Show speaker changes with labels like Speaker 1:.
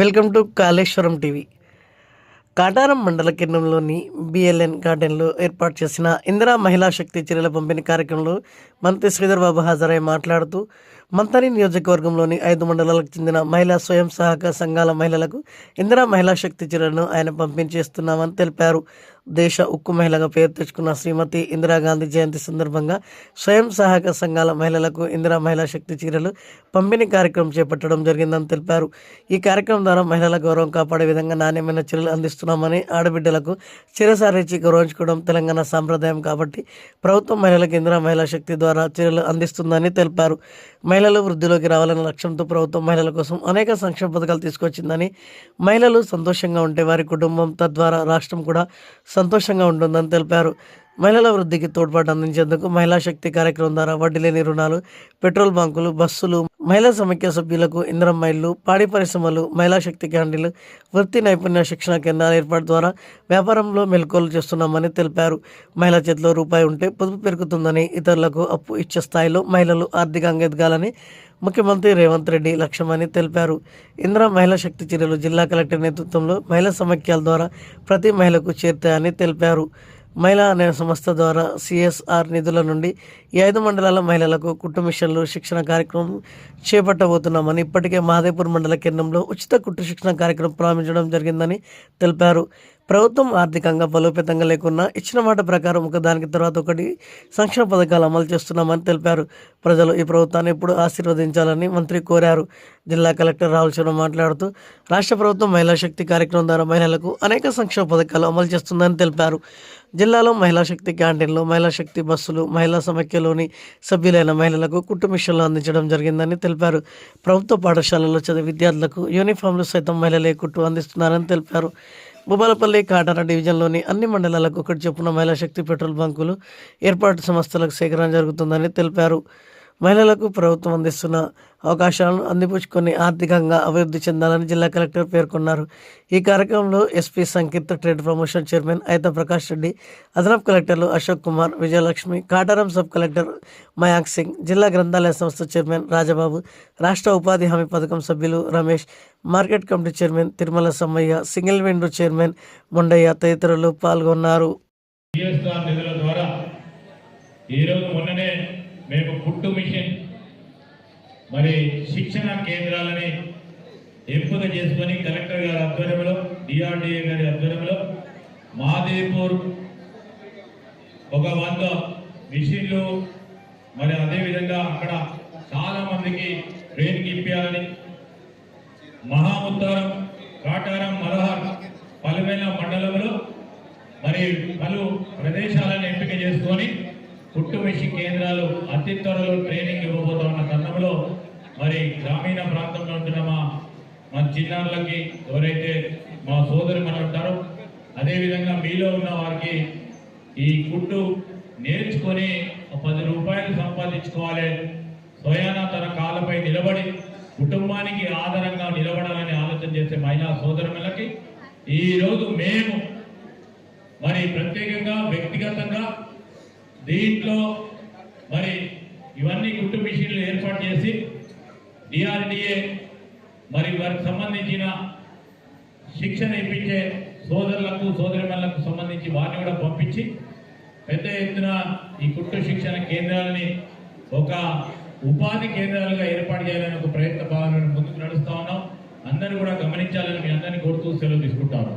Speaker 1: Welcome to Kaleshwaram TV. Kataram మండల కేంద్రంలోని BLN గార్డెన్లో ఏర్పాటు చేసిన ఇందిరా మహిళా శక్తి చర్యల పంపిణీ కార్యక్రమంలో మంత్రి శ్రీధర్ బాబు హాజరై మాట్లాడుతూ మంతని నియోజకవర్గంలోని ఐదు మండలాలకు చెందిన మహిళా స్వయం సహాయక సంఘాల మహిళలకు ఇందిరా మహిళా శక్తి చర్యలను ఆయన పంపిణీ చేస్తున్నామని తెలిపారు. దేశ ఉక్కు మహిళగా పేరు తెచ్చుకున్న శ్రీమతి ఇందిరాగాంధీ జయంతి సందర్భంగా స్వయం సహాయక సంఘాల మహిళలకు ఇందిరా మహిళా శక్తి చీరలు పంపిణీ కార్యక్రమం చేపట్టడం జరిగిందని తెలిపారు. ఈ కార్యక్రమం ద్వారా మహిళల గౌరవం కాపాడే విధంగా నాణ్యమైన చీరలు అందిస్తున్నామని ఆడబిడ్డలకు చిరసారిచి గౌరవించుకోవడం తెలంగాణ సాంప్రదాయం కాబట్టి ప్రభుత్వం మహిళలకు ఇందిరా మహిళా శక్తి ద్వారా చీరలు అందిస్తుందని తెలిపారు. మహిళలు వృద్ధిలోకి రావాలన్న లక్ష్యంతో ప్రభుత్వం మహిళల కోసం అనేక సంక్షేమ పథకాలు తీసుకొచ్చిందని మహిళలు సంతోషంగా ఉంటే వారి కుటుంబం తద్వారా రాష్ట్రం కూడా సంతోషంగా ఉంటుందని తెలిపారు. మహిళల వృద్ధికి తోడ్పాటు అందించేందుకు మహిళా శక్తి కార్యక్రమం ద్వారా వడ్డీ లేని రుణాలు పెట్రోల్ బంకులు బస్సులు మహిళా సమైక్య సభ్యులకు ఇంద్రం మైళ్ళు పాడి పరిశ్రమలు మహిళా శక్తి క్యాంటీన్లు వృత్తి నైపుణ్య శిక్షణ కేంద్రాల ఏర్పాటు ద్వారా వ్యాపారంలో మెలకువలు చేస్తున్నామని తెలిపారు. మహిళా చేతిలో రూపాయి ఉంటే పొదుపు పెరుగుతుందని ఇతరులకు అప్పు ఇచ్చే స్థాయిలో మహిళలు ఆర్థికంగా ఎదగాలని ముఖ్యమంత్రి రేవంత్ రెడ్డి లక్ష్యమని తెలిపారు. ఇంద్ర మహిళా శక్తి చర్యలు జిల్లా కలెక్టర్ నేతృత్వంలో మహిళా సమైక్యాల ద్వారా ప్రతి మహిళకు చేరుతాయని తెలిపారు. మహిళా అనే సంస్థ ద్వారా సిఎస్ఆర్ నిధుల నుండి ఈ ఐదు మండలాల మహిళలకు కుట్టు మిషన్లు శిక్షణ కార్యక్రమం చేపట్టబోతున్నామని ఇప్పటికే మహాదేపూర్ మండల కేంద్రంలో ఉచిత కుట్టు శిక్షణ కార్యక్రమం ప్రారంభించడం జరిగిందని తెలిపారు. ప్రభుత్వం ఆర్థికంగా బలోపేతంగా లేకున్నా ఇచ్చిన మాట ప్రకారం ఒకదానికి తర్వాత ఒకటి సంక్షేమ పథకాలు అమలు చేస్తున్నామని తెలిపారు. ప్రజలు ఈ ప్రభుత్వాన్ని ఎప్పుడు ఆశీర్వదించాలని మంత్రి కోరారు. జిల్లా కలెక్టర్ రాహుల్ శర్మ మాట్లాడుతూ రాష్ట్ర ప్రభుత్వం మహిళా శక్తి కార్యక్రమం ద్వారా మహిళలకు అనేక సంక్షేమ పథకాలు అమలు చేస్తుందని తెలిపారు. జిల్లాలో మహిళా శక్తి క్యాంటీన్లు మహిళా శక్తి బస్సులు మహిళా సమైక్యలోని సభ్యులైన మహిళలకు కుట్టు మిషన్లు అందించడం జరిగిందని తెలిపారు. ప్రభుత్వ పాఠశాలలో చదివే విద్యార్థులకు యూనిఫామ్లు సైతం మహిళలే కుట్టు అందిస్తున్నారని తెలిపారు. భూపాలపల్లి కాటార డివిజన్లోని అన్ని మండలాలకు ఒకటి చొప్పున మహిళా శక్తి పెట్రోల్ బంకులు ఏర్పాటు సంస్థలకు సేకరణ జరుగుతుందని తెలిపారు. మహిళలకు ప్రభుత్వం అందిస్తున్న అవకాశాలను అందిపుచ్చుకొని ఆర్థికంగా అభివృద్ధి చెందాలని జిల్లా కలెక్టర్ పేర్కొన్నారు. ఈ కార్యక్రమంలో SP Sankeerth trade promotion chairman Ayitha Prakash Reddy అదనపు కలెక్టర్లు అశోక్ కుమార్ విజయలక్ష్మి కాటారం సబ్ కలెక్టర్ మయాంక్ సింగ్ జిల్లా గ్రంథాలయ సంస్థ చైర్మన్ రాజబాబు రాష్ట్ర ఉపాధి హామీ పథకం సభ్యులు Ramesh market committee chairman Tirumala Sammaiah single window chairman Mundaiah తదితరులు పాల్గొన్నారు.
Speaker 2: ఈరోజు మొన్ననే మేము పుట్టు మిషన్ మరి శిక్షణ కేంద్రాలని ఎంపిక చేసుకొని కలెక్టర్ గారి ఆధ్వర్యంలో డిఆర్డిఏ గారి ఆధ్వర్యంలో మహాదేవ్పూర్ ఒక వంద మిషన్లు మరి అదేవిధంగా అక్కడ చాలా మందికి ట్రైనింగ్ ఇప్పించాలని మహాముత్తారం కాటారం మలహార్ పలువేల మండలంలో మరి పలు ప్రదేశాలను ఎంపిక చేసుకొని కుట్టు మిషన్ కేంద్రాలు అతి త్వరలో ట్రైనింగ్ ఇవ్వబోతా తరుణంలో మరి గ్రామీణ ప్రాంతంలో ఉంటున్న మా మా చిన్నారులకి ఎవరైతే మా సోదరి మన ఉంటారో అదేవిధంగా మీలో ఉన్న వారికి ఈ కుట్టు నేర్చుకొని పది రూపాయలు సంపాదించుకోవాలి. స్వయాన తన కాళ్ళపై నిలబడి కుటుంబానికి ఆధారంగా నిలబడాలని ఆలోచన చేసే మహిళా సోదరులకి ఈరోజు మేము మరి ప్రత్యేకంగా వ్యక్తిగతంగా దీంట్లో మరి ఇవన్నీ కుట్టు మిషన్లు ఏర్పాటు చేసి డిఆర్డిఏ మరి వారికి సంబంధించిన శిక్షణ ఇప్పించే సోదరులకు సోదరిమణులకు సంబంధించి వారిని కూడా పంపించి పెద్ద ఎత్తున ఈ కుట్టు శిక్షణ కేంద్రాలని ఒక ఉపాధి కేంద్రాలుగా ఏర్పాటు చేయాలని ఒక ప్రయత్న భావన ముందుకు నడుస్తూ ఉన్నాం. అందరూ కూడా గమనించాలని మీ అందరినీ కోరుతూ సెలవు తీసుకుంటాను